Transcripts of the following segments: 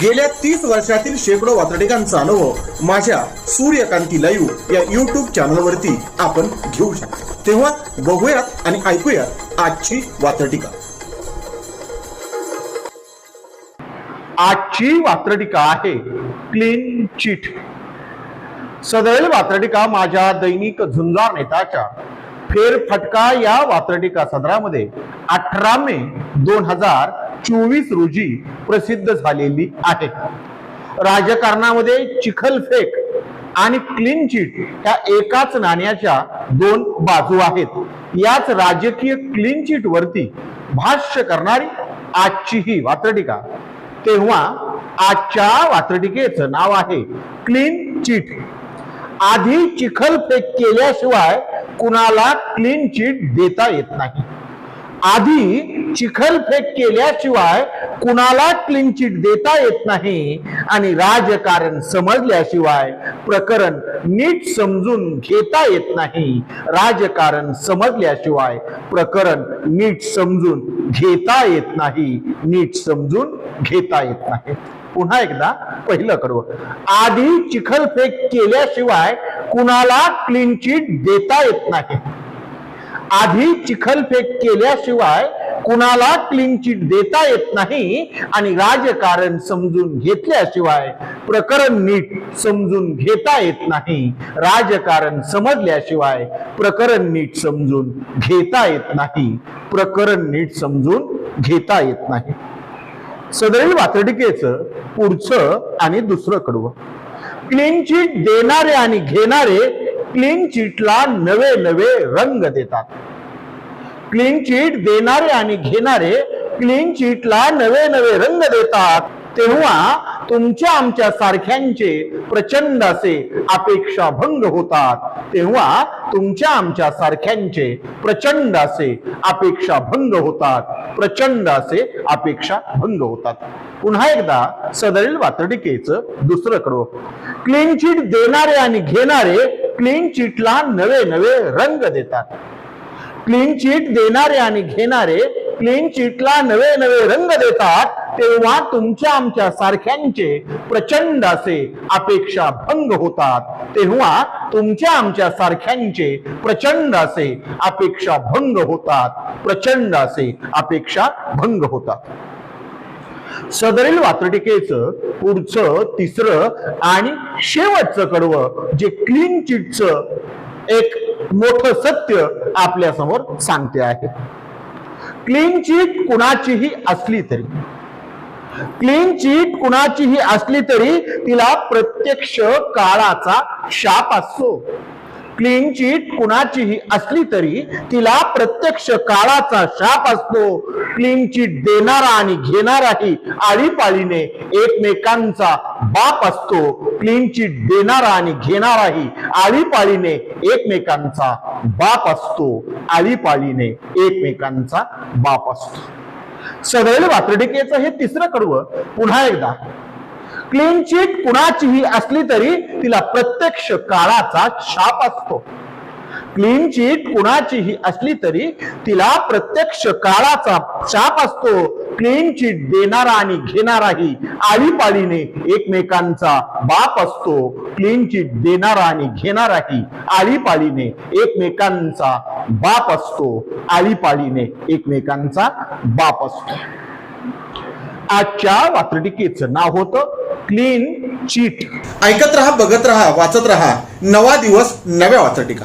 गेल्या तीस वर्षातील शेकडो वातडिकांचा अनुभव माझ्या सूर्यकांती लाईव्ह या युट्यूब चॅनलवरती आपण घेऊ शकतो. तेव्हा बघूयात आणि ऐकूयात आजची वातडिका आजची वात्रटिका आहे क्लीन चिट. सदैल वात्रटिका माझ्या दैनिक झुंजार नेताच्या फेरफटका या वात्रटिका सदरामध्ये अठरा मे दोन हजार चोवीस रोजी प्रसिद्ध झालेली आहे. राजकारणामध्ये चिखलफेक आणि क्लीन चिट ह्या एकाच नाण्याच्या दोन बाजू आहेत. याच राजकीय क्लीन चिट वरती भाष्य करणारी आजची ही वात्रटिका. तेव्हा आजच्या वात्रटिकेचं नाव आहे क्लीन चिट आधी चिखलफेक केल्याशिवाय कुणाला क्लीन चिट देता येत नाही. आधी चिखलफेक केल्याशिवाय कुणाला क्लीन चिट देता येत नाही आणि राजकारण समजल्याशिवाय प्रकरण नीट समजून घेता येत नाही. राजकारण समजल्याशिवाय प्रकरण नीट समजून घेता येत नाही. नीट समजून घेता येत नाही. पुन्हा एकदा पहिलं करू. आधी चिखलफेक केल्याशिवाय कुणाला क्लीन चिट देता येत नाही. आधी चिखलफेक केल्याशिवाय कुणाला क्लीन चिट देता येत नाही आणि राजकारण समजून घेतल्याशिवाय प्रकरण नीट समजून घेता येत नाही राजकारण समजल्याशिवाय प्रकरण नीट समजून घेता येत नाही प्रकरण नीट समजून घेता येत नाही. सदरील वातडिकेचं पुढचं आणि दुसरं कडवं. क्लीन चिट देणारे आणि घेणारे क्लीन चिटला नवे नवे रंग देतात. क्लीन चिट देणारे आणि घेणारे क्लीन चिटला नवे नवे रंग देतात. तेव्हा तुमच्या आमच्या सारख्यांचे प्रचंड असे अपेक्षा भंग होतात. तेव्हा तुमच्या आमच्या सारख्यांचे प्रचंड असे अपेक्षा भंग होतात. प्रचंड असे अपेक्षा भंग होतात. पुन्हा एकदा सदरील वातडिकेचं दुसरं करो क्लीन चिट देणारे आणि घेणारे क्लीन चिटला नवे नवे रंग देतात. क्लीन चिट देणारे आणि घेणारे क्लीन चिटला नवे नवे रंग देतात तेव्हा तुमच्या आमच्या सारख्यांचे प्रचंड असे अपेक्षा भंग होतात. तेव्हा तुमच्या आमच्या सारख्यांचे प्रचंड असे अपेक्षा भंग होतात. प्रचंड असे अपेक्षा भंग होतात. सदरील वात्रटिकेचं पुढचं तिसरं आणि शेवटचं कडवं जे क्लीन चिटचं एक मोठं सत्य आपल्यासमोर सांगते आहे. क्लीन चिट कुणाचीही असली तरी क्लीन चिट कुणाचीही असली तरी तिला प्रत्यक्ष काळाचा शाप असतो. क्लीन चीट कुणाचीही असली तरी तिला प्रत्यक्ष काळाचा शाप असतो. क्लीन चीट देणारा आणि घेणाराही आळीपाळीने एकमेकांचा बाप असतो. क्लीन चीट देणारा आणि घेणाराही आळीपाळीने एकमेकांचा बाप असतो. आळीपाळीने एकमेकांचा बाप असतो. सदैव वात्रडिकेचं हे तिसरं कडवं पुन्हा एकदा क्लीन चिट कुणाचीही असली तरी तिला प्रत्यक्ष काळाचा शाप असतो. क्लीन चिट कुणाचीही असली तरी तिला प्रत्यक्ष काळाचा शाप असतो. क्लीन चिट देणारा आणि घेणाराही आळीपाळीने एकमेकांचा बाप असतो. क्लीन चिट देणारा आणि घेणाराही आळीपाळीने एकमेकांचा बाप असतो. आळीपाळीने एकमेकांचा बाप असतो. आजच्या वात्रटिकेचं नाव होतं क्लीन चीट ऐकत रहा बघत रहा वाचत रहा. नवा दिवस नव्या वात्रटिका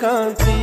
कांति